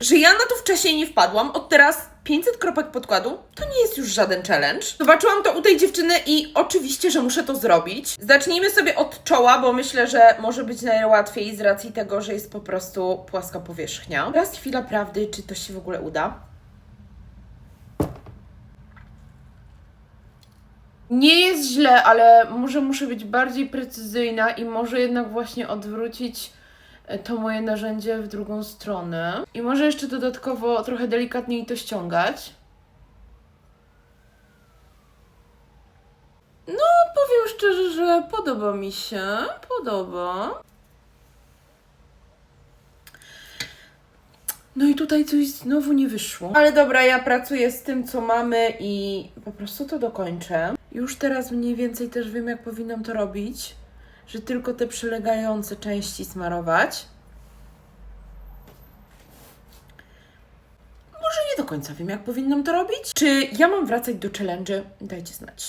że ja na to wcześniej nie wpadłam. Od teraz 500 kropek podkładu to nie jest już żaden challenge. Zobaczyłam to u tej dziewczyny i oczywiście, że muszę to zrobić. Zacznijmy sobie od czoła, bo myślę, że może być najłatwiej z racji tego, że jest po prostu płaska powierzchnia. Teraz chwila prawdy, czy to się w ogóle uda. Nie jest źle, ale może muszę być bardziej precyzyjna i może jednak właśnie odwrócić to moje narzędzie w drugą stronę. I może jeszcze dodatkowo trochę delikatniej to ściągać. No, powiem szczerze, że podoba mi się. Podoba. No i tutaj coś znowu nie wyszło. Ale dobra, ja pracuję z tym, co mamy i po prostu to dokończę. Już teraz mniej więcej też wiem, jak powinnam to robić, że tylko te przylegające części smarować. Może nie do końca wiem, jak powinnam to robić. Czy ja mam wracać do challenge? Dajcie znać.